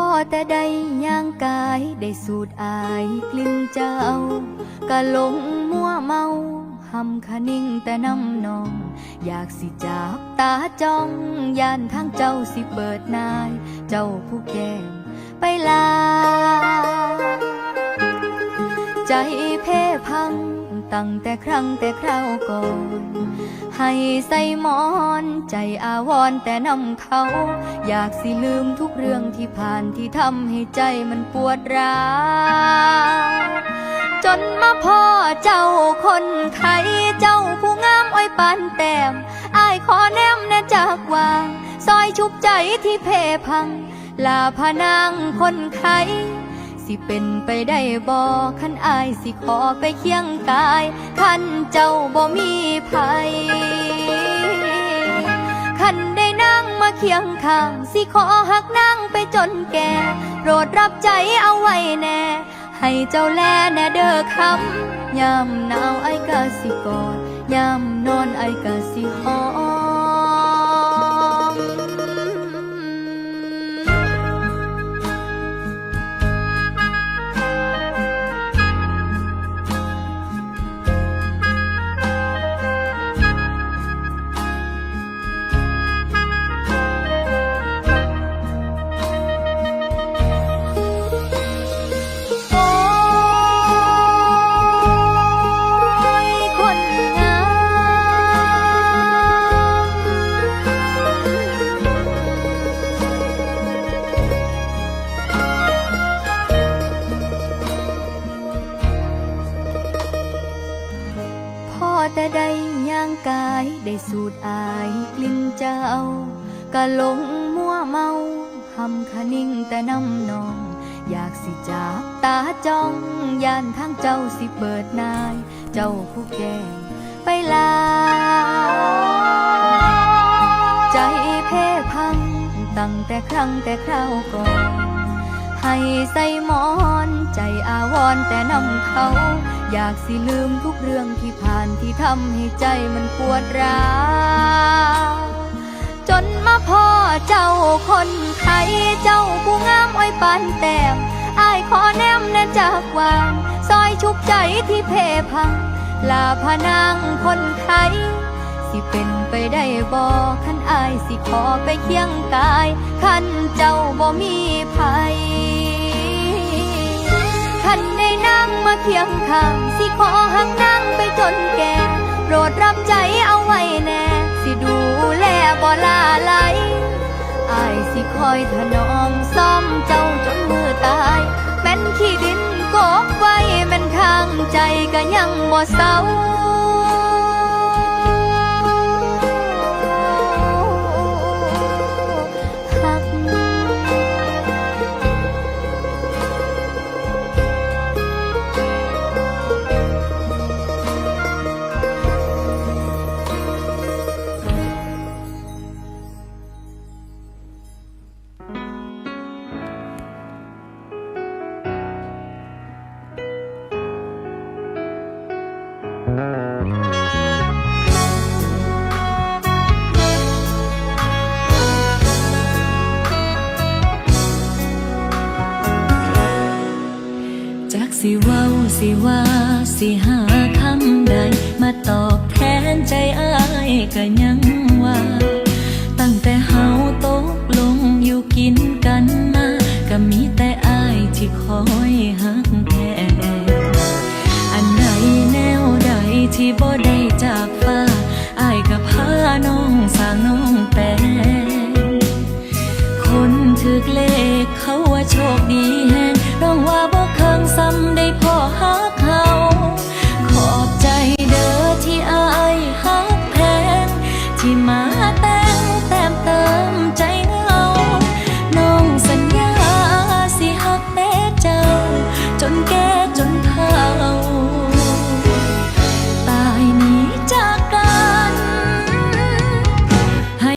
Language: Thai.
พ่อแต่ได้ย่างกายได้สูดอายกลิ่นเจ้าก็หลงมัวเมาหำคะนิ่งแต่น้ำนอง อยากสิจับตาจ้องยานทางเจ้าสิเปิดนาย เจ้าผู้แก้มไปลา ใจเพ่พัง ตั้งแต่ครั้งแต่คราวก่อน ให้ใส่หมอนใจอาวรแต่นำเขา อยากสิลืมทุกเรื่องที่ผ่านที่ทำให้ใจมันปวดร้าวจนมาพ่อเจ้าคนไทยเจ้าผู้งามอ้อยปานแต้มอายขอแนมน่จากวางซอยชุบใจที่เพพัง ลาพานางคนไข้ สิเป็นไปได้บ่คันอายสิขอไปเคียงกาย คันเจ้าบ่มีภัยคันได้นั่งมาเคียงข้าง สิขอหักนั่งไปจนแก่ โปรดรับใจเอาไว้แน่ ให้เจ้าแลแน่เด้อคำยามหนาวไอ้กะสิกอดยามนอนไอ้กะสิหอ แต่ได้ย่างกายได้สูดอายกลิ่นเจ้าก็หลงมัวเมาหำคนิ่งแต่น้ำนอง อยากสิจับตาจ้องยานทางเจ้าสิเปิดนาย เจ้าผู้แก่ไปลา ใจเพ่พังตั้งแต่ครั้งแต่คราวก่อน ให้ใส่หมอนใจอาวรแต่นำเขา อยากสิลืมทุกเรื่องที่ผ่านที่ทำให้ใจมันปวดร้าวจนมาพ่อเจ้าคนไทยเจ้าผู้งามอ้อยปานแต้มอายขอแนมแน่จากวางซอยชุบใจที่เพพังลาพนางคนไทย สิเป็นไปได้บ่คันอายสิขอไปเคียงกาย คันเจ้าบ่มีภัยคันได้นั่งมาเคียงข้าง สิขอหักนั่งไปจนแก่โปรดรับใจเอาไว้แน่ สิดูแลบ่ลาไหลอายสิคอยถนอมซ่อมเจ้าจนมือตาย แม่นขี้ดินกบไว้แม่นข้างใจก็ยังบ่เศร้า จากสิเว้าสิว่าสิหาคำใด มาตอบแทนใจอ้ายก็ยังว่า ตั้งแต่เฮาตกลงอยู่กินกัน โบ่ได้จากฟ้าอายกับพาน้องสางน้องแปงคนถึกเลขเขาว่าโชคดีแฮงน้องว่าบ่เคืองซ้ำได้พ่อหาเขา